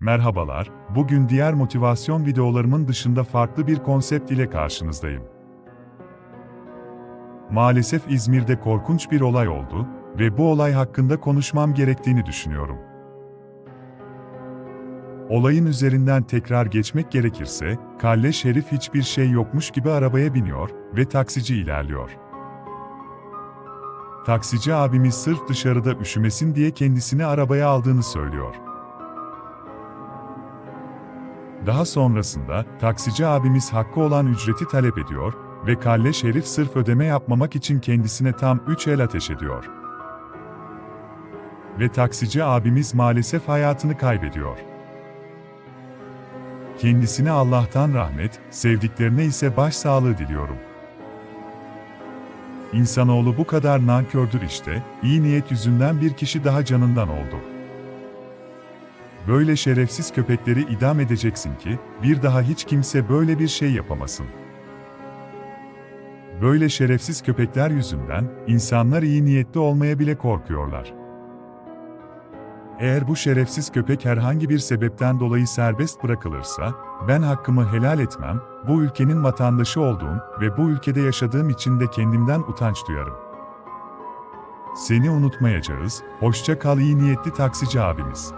Merhabalar, bugün diğer motivasyon videolarımın dışında farklı bir konsept ile karşınızdayım. Maalesef İzmir'de korkunç bir olay oldu ve bu olay hakkında konuşmam gerektiğini düşünüyorum. Olayın üzerinden tekrar geçmek gerekirse, Kalle Şerif hiçbir şey yokmuş gibi arabaya biniyor ve taksici ilerliyor. Taksici abimiz sırf dışarıda üşümesin diye kendisini arabaya aldığını söylüyor. Daha sonrasında taksici abimiz hakkı olan ücreti talep ediyor ve Kalle Şerif sırf ödeme yapmamak için kendisine tam 3 el ateş ediyor. Ve taksici abimiz maalesef hayatını kaybediyor. Kendisine Allah'tan rahmet, sevdiklerine ise başsağlığı diliyorum. İnsanoğlu bu kadar nankördür işte, iyi niyet yüzünden bir kişi daha canından oldu. Böyle şerefsiz köpekleri idam edeceksin ki, bir daha hiç kimse böyle bir şey yapamasın. Böyle şerefsiz köpekler yüzünden, insanlar iyi niyetli olmaya bile korkuyorlar. Eğer bu şerefsiz köpek herhangi bir sebepten dolayı serbest bırakılırsa, ben hakkımı helal etmem, bu ülkenin vatandaşı olduğum ve bu ülkede yaşadığım için de kendimden utanç duyarım. Seni unutmayacağız, hoşça kal iyi niyetli taksici abimiz.